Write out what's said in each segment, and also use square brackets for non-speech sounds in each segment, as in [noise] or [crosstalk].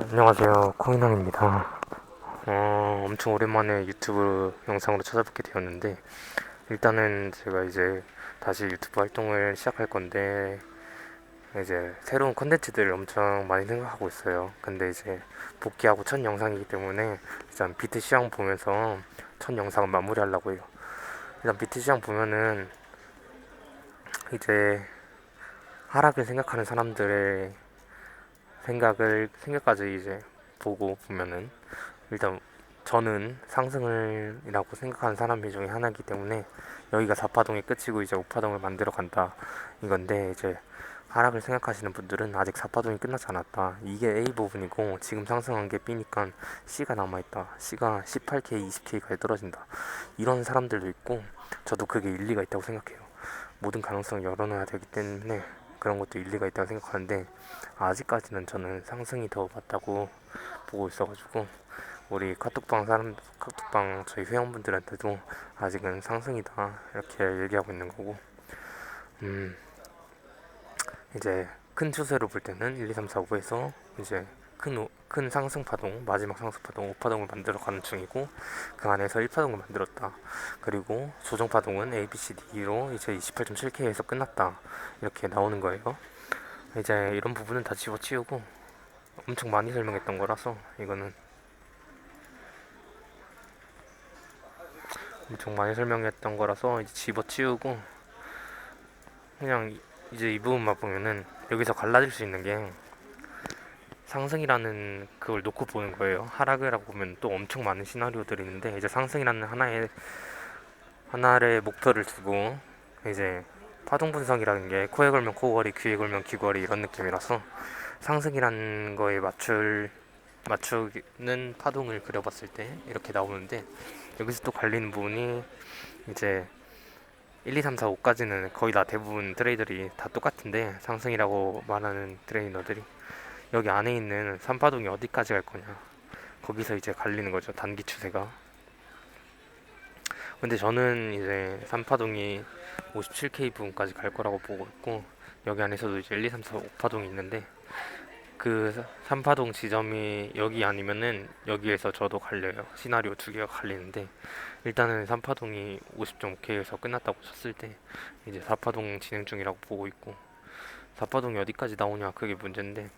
안녕하세요. 코인왕입니다. 어, 엄청 오랜만에 유튜브 영상으로 찾아뵙게 되었는데, 일단은 제가 이제 다시 유튜브 활동을 시작할 건데, 이제 새로운 컨텐츠들을 엄청 많이 생각하고 있어요. 근데 이제 복귀하고 첫 영상이기 때문에 일단 비트 시장 보면서 첫 영상을 마무리하려고 해요. 일단 비트 시장 보면은 이제 하락을 생각하는 사람들의 생각을 생각까지 이제 보고 보면은 일단 저는 상승을이라고 생각하는 사람 중에 하나이기 때문에 여기가 4파동이 끝이고 이제 5파동을 만들어 간다. 이건데 이제 하락을 생각하시는 분들은 아직 4파동이 끝나지 않았다. 이게 A 부분이고 지금 상승한 게 B니까 C가 남아있다. C가 18K, 20K까지 떨어진다. 이런 사람들도 있고 저도 그게 일리가 있다고 생각해요. 모든 가능성을 열어놔야 되기 때문에 그런 것도 일리가 있다고 생각하는데 아직까지는 저는 상승이 더 맞다고 보고 있어가지고 우리 카톡방 사람 카톡방 저희 회원분들한테도 아직은 상승이다 이렇게 얘기하고 있는 거고 음 이제 큰 추세로 볼 때는 1, 2, 3, 4, 5에서 이제 큰, 오- 큰 상승 파동, 마지막 상승 파동, 5파동을 만들어 가는 중이고 그 안에서 1파동을 만들었다. 그리고 조정 파동은 A, B, C, D로 이제 28.7K에서 끝났다. 이렇게 나오는 거예요. 이제 이런 부분은 다 집어치우고 엄청 많이 설명했던 거라서 이거는 엄청 많이 설명했던 거라서 이제 집어치우고 그냥 이- 이제 이 부분만 보면은 여기서 갈라질 수 있는 게 상승이라는 그걸 놓고 보는 거예요. 하락이라고 보면 또 엄청 많은 시나리오들이 있는데 이제 상승이라는 하나의 하나의 목표를 두고 이제 파동 분석이라는 게 코에 걸면 코걸이, 귀에 걸면 귀걸이 이런 느낌이라서 상승이라는 거에 맞출 맞추는 파동을 그려봤을 때 이렇게 나오는데 여기서 또 갈리는 부분이 이제 1, 2, 3, 4, 5까지는 거의 다 대부분 트레이더들이 다 똑같은데 상승이라고 말하는 트레이너들이 여기 안에 있는 3파동이 어디까지 갈 거냐. 거기서 이제 갈리는 거죠 단기 추세가. 근데 저는 이제 3파동이 57K 부분까지 갈 거라고 보고 있고 여기 안에서도 이제 1, 2, 3, 4, 5파동이 있는데 그 3파동 지점이 여기 아니면은 여기에서 저도 갈려요. 시나리오 두 개가 갈리는데 일단은 3파동이 50.5K에서 끝났다고 쳤을 때 이제 4파동 진행 중이라고 보고 있고 4파동이 어디까지 나오냐 그게 문제인데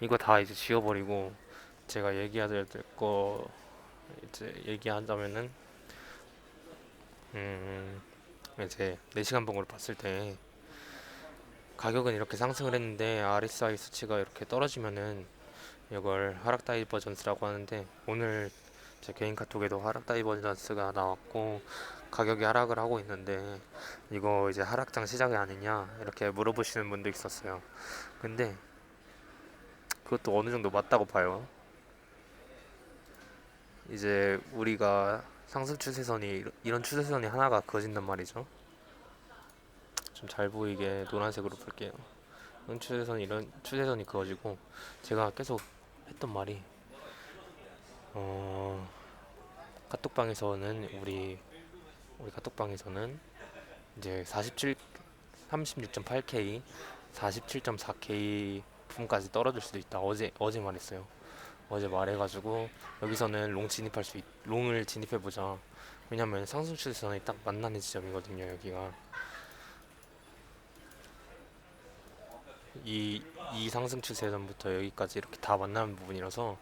이거 다 이제 지워버리고 제가 얘기해야 될거 이제 얘기하자면은 음 이제 4시간 봉으로 봤을 때 가격은 이렇게 상승을 했는데 RSI 수치가 이렇게 떨어지면은 이걸 하락 다이버전스라고 하는데 오늘 제 개인 카톡에도 하락 다이버전스가 나왔고 가격이 하락을 하고 있는데 이거 이제 하락장 시작이 아니냐 이렇게 물어보시는 분도 있었어요. 근데 그것도 어느 정도 맞다고 봐요. 이제 우리가 상승 추세선이 이런- 추세선이 하나가 그어진단 말이죠. 좀 잘 보이게 노란색으로 볼게요. 이런 추세선 이런 추세선이 그어지고 제가 계속 했던 말이 어 카톡방에서는 우리 우리 카톡방에서는 이제 47 36.8K 47.4K 부분까지 떨어질 수도 있다. 어제 어제 말했어요. 어제 말해가지고 여기서는 롱 진입할 수 있, 롱을 진입해 보자. 왜냐면 상승 추세선이 딱 만나는 지점이거든요. 여기가 이, 이 상승 추세선부터 여기까지 이렇게 다 만나는 부분이라서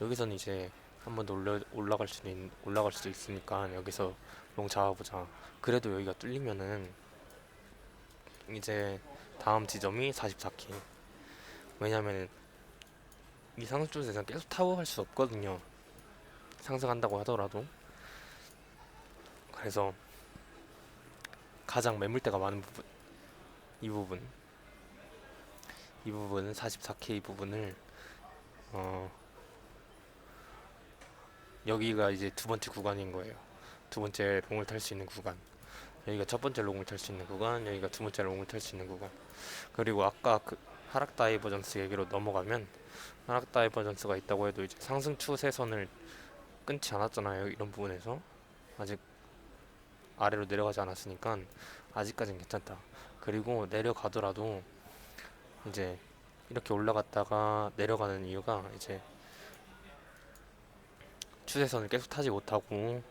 여기서는 이제 한번더 올라 올라갈 수도 있, 올라갈 수도 있으니까 여기서 롱 잡아보자. 그래도 여기가 뚫리면은 이제 다음 지점이 44K. 왜냐면은 이 상승 추세선 계속 갈수 없거든요. 상승한다고 하더라도. 그래서 가장 매물대가 많은 부분 이 부분 이 부분은 44K 부분을 어 여기가 이제 두 번째 구간인 거예요. 두 번째 롱을 탈 수 있는 구간. 여기가 첫 번째 롱을 탈 수 있는 구간, 여기가 두 번째 롱을 탈 수 있는 구간. 그리고 아까 그 하락 다이버전스 얘기로 넘어가면 하락 다이버전스가 있다고 해도 이제 상승 추세선을 끊지 않았잖아요. 이런 부분에서 아직 아래로 내려가지 않았으니까 아직까지는 괜찮다. 그리고 내려가더라도 이제 이렇게 올라갔다가 내려가는 이유가 이제 추세선을 계속 타지 못하고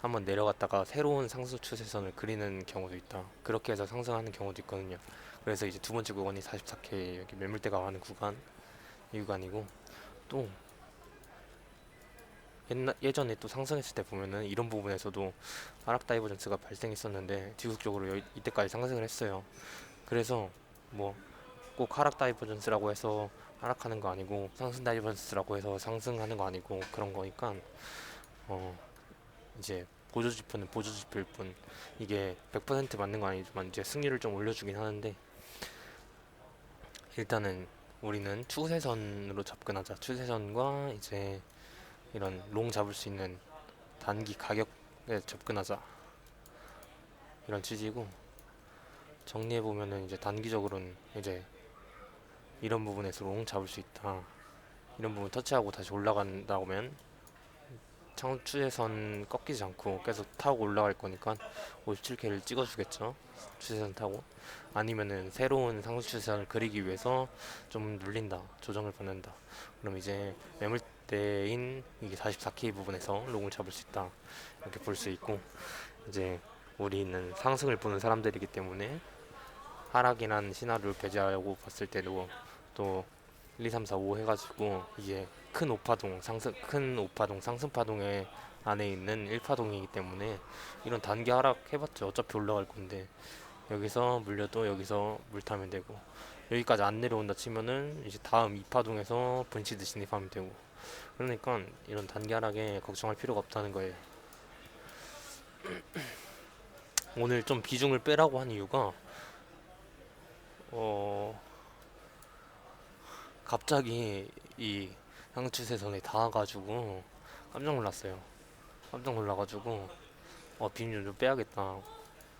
한번 내려갔다가 새로운 상승 추세선을 그리는 경우도 있다. 그렇게 해서 상승하는 경우도 있거든요. 그래서 이제 두 번째 구간이 44K 여기 매물대가 많은 구간 이 구간이고 또 옛날 예전에 또 상승했을 때 보면은 이런 부분에서도 하락 다이버전스가 발생했었는데 지속적으로 여- 이때까지 상승을 했어요. 그래서 뭐 꼭 하락 다이버전스라고 해서 하락하는 거 아니고 상승 다이버전스라고 해서 상승하는 거 아니고 그런 거니까 어 이제 보조 지표는 보조 지표일 뿐 이게 100% 맞는 건 아니지만 이제 승률을 좀 올려주긴 하는데 일단은 우리는 추세선으로 접근하자. 추세선과 이제 이런 롱 잡을 수 있는 단기 가격에 접근하자. 이런 취지고 정리해 보면은 이제 단기적으로는 이제 이런 부분에서 롱 잡을 수 있다. 이런 부분 터치하고 다시 올라간다면 창 추세선 꺾이지 않고 계속 타고 올라갈 거니까 57K를 찍어주겠죠. 추세선 타고 아니면은 새로운 상승 추세선을 그리기 위해서 좀 눌린다, 조정을 받는다. 그럼 이제 매물대인 이게 44K 부분에서 롱을 잡을 수 있다 이렇게 볼 수 있고 이제 우리는 상승을 보는 사람들이기 때문에 하락이란 시나리오를 배제하고 봤을 때도 또 1, 2, 3, 4, 5 해가지고 이게 큰 오파동 상승 큰 오파동 상승파동에 안에 있는 1파동이기 때문에 이런 단기 하락 해봤자 어차피 올라갈 건데 여기서 물려도 여기서 물 타면 되고 여기까지 안 내려온다 치면은 이제 다음 2파동에서 분시드 진입하면 되고 그러니까 이런 단기 하락에 걱정할 필요가 없다는 거예요. 오늘 좀 비중을 빼라고 한 이유가 어 갑자기 이 상추세선에 닿아가지고 깜짝 놀랐어요. 깜짝 놀라가지고 어 비중 좀 빼야겠다.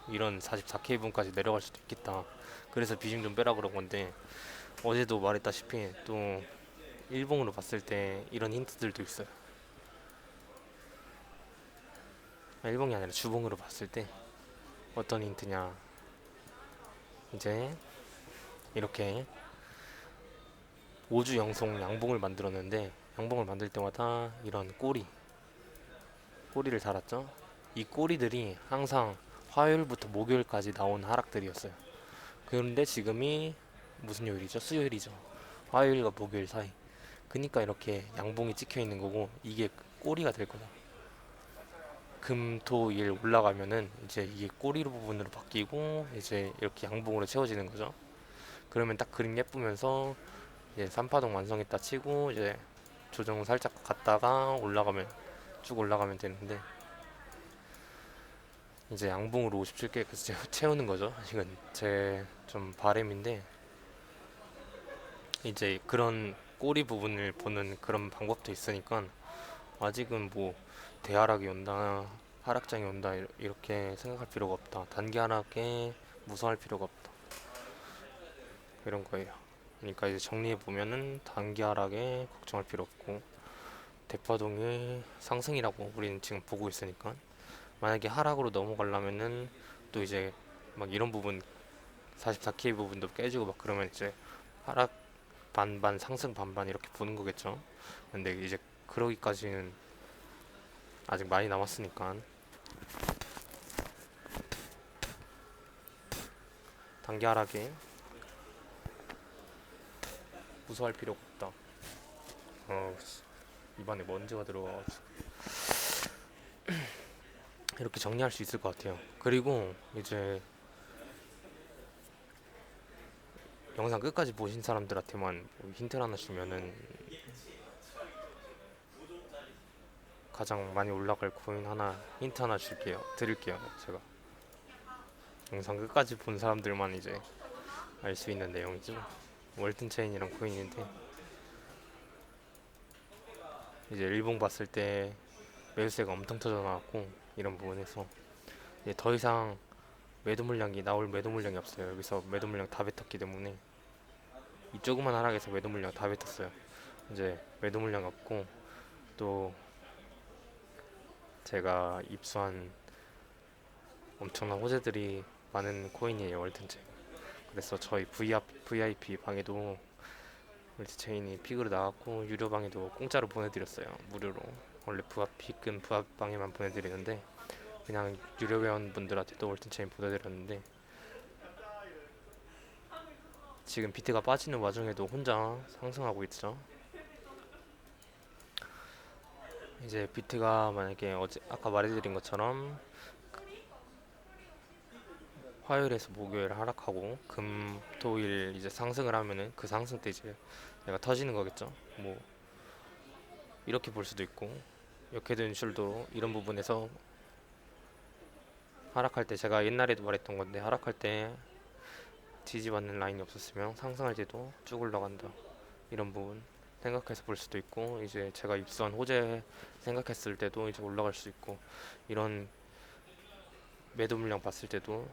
이런 44K 분까지 내려갈 수도 있겠다. 그래서 비중 좀 빼라 그런 건데 어제도 말했다시피 또 일봉으로 봤을 때 이런 힌트들도 있어요. 아, 일봉이 아니라 주봉으로 봤을 때 어떤 힌트냐 이제 이렇게 5주 영송 양봉을 만들었는데 양봉을 만들 때마다 이런 꼬리 꼬리를 달았죠. 이 꼬리들이 항상 화요일부터 목요일까지 나온 하락들이었어요. 그런데 지금이 무슨 요일이죠? 수요일이죠. 화요일과 목요일 사이. 그니까 이렇게 양봉이 찍혀 있는 거고 이게 꼬리가 될 거다. 금토일 올라가면은 이제 이게 꼬리 부분으로 바뀌고 이제 이렇게 양봉으로 채워지는 거죠. 그러면 딱 그림 예쁘면서 이제 3파동 완성했다 치고 이제 조정 살짝 갔다가 올라가면 쭉 올라가면 되는데 이제 양봉으로 57개 [laughs] 채우는 거죠. 이건 제 좀 바램인데 이제 그런 꼬리 부분을 보는 그런 방법도 있으니까 아직은 뭐 대하락이 온다 하락장이 온다 이렇게 생각할 필요가 없다. 단기 하락에 무서워할 필요가 없다. 이런 거예요. 그러니까 이제 정리해 보면은 단기 하락에 걱정할 필요 없고 대파동이 상승이라고 우리는 지금 보고 있으니까 만약에 하락으로 넘어가려면은 또 이제 막 이런 부분 44K 부분도 깨지고 막 그러면 이제 하락 반반 상승 반반 이렇게 보는 거겠죠. 근데 이제 그러기까지는 아직 많이 남았으니까 단기 하락에 무서워할 필요가 없다. 어, 씨, 입안에 먼지가 들어와가지고 이렇게 정리할 수 있을 것 같아요. 그리고 이제 영상 끝까지 보신 사람들한테만 뭐 힌트를 하나 주면은 가장 많이 올라갈 코인 하나 힌트 하나 줄게요. 드릴게요. 제가 영상 끝까지 본 사람들만 이제 알 수 있는 내용이죠. 월튼 체인이란 코인인데 이제 일봉 봤을 때 매수세가 엄청 터져 나왔고 이런 부분에서 이제 더 이상 매도 물량이 나올 매도 물량이 없어요. 여기서 매도 물량 다 뱉었기 때문에 이 조그만 하락에서 매도 물량 다 뱉었어요. 이제 매도 물량 없고 또 제가 입수한 엄청난 호재들이 많은 코인이에요 월튼체. 그래서 저희 VIP 방에도 월드 체인이 픽으로 나왔고 유료 방에도 공짜로 보내드렸어요. 무료로. 원래 부합 픽은 부합방에만 보내드리는데 그냥 유료 회원분들한테도 월드 체인 보내드렸는데 지금 비트가 빠지는 와중에도 혼자 상승하고 있죠. 이제 비트가 만약에 어제 아까 말해드린 것처럼 화요일에서 목요일 하락하고 금, 토 일 이제 상승을 하면은 그 상승 때 이제 내가 터지는 거겠죠. 뭐 이렇게 볼 수도 있고 이렇게 된 슐도 이런 부분에서 하락할 때 제가 옛날에도 말했던 건데 하락할 때 지지받는 라인이 없었으면 상승할 때도 쭉 올라간다 이런 부분 생각해서 볼 수도 있고 이제 제가 입수한 호재 생각했을 때도 이제 올라갈 수 있고 이런 매도 물량 봤을 때도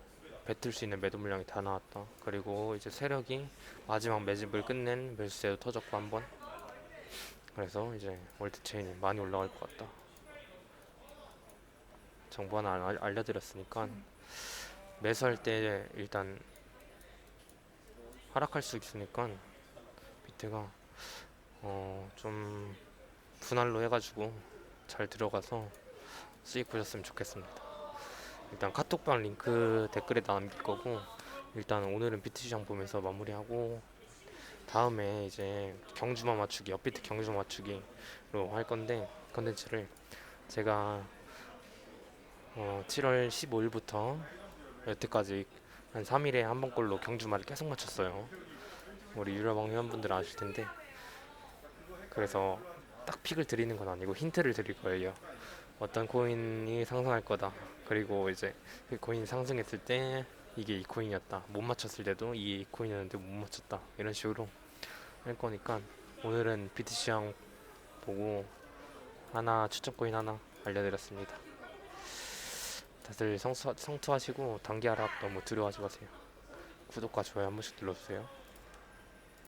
뱉을 수 있는 매도 물량이 다 나왔다. 그리고 이제 세력이 마지막 매집을 끝낸 매수세도 터졌고 한 번. 그래서 이제 월드 체인이 많이 올라갈 것 같다. 정보 하나 알- 알려드렸으니까 매수할 때 일단 하락할 수 있으니까 비트가 어 좀 분할로 해가지고 잘 들어가서 수익 보셨으면 좋겠습니다. 일단 카톡방 링크 댓글에 남길 거고 일단 오늘은 비트 시장 보면서 마무리하고 다음에 이제 경주마 맞추기 업비트 경주마 맞추기로 할 건데 컨텐츠를 제가 어 7월 15일부터 여태까지 한 3일에 한 번꼴로 경주마를 계속 맞췄어요. 우리 유료방 회원분들 아실 텐데. 그래서 딱 픽을 드리는 건 아니고 힌트를 드릴 거예요 어떤 코인이 상승할 거다 그리고 이제 그 코인 상승했을 때 이게 이 코인이었다. 못 맞췄을 때도 이 코인이었는데 못 맞췄다. 이런 식으로 할 거니까 오늘은 시장 보고 하나 추천 코인 하나 알려드렸습니다. 다들 성투, 성투하시고 단기 하락 너무 두려워하지 마세요. 구독과 좋아요 한 번씩 눌러주세요.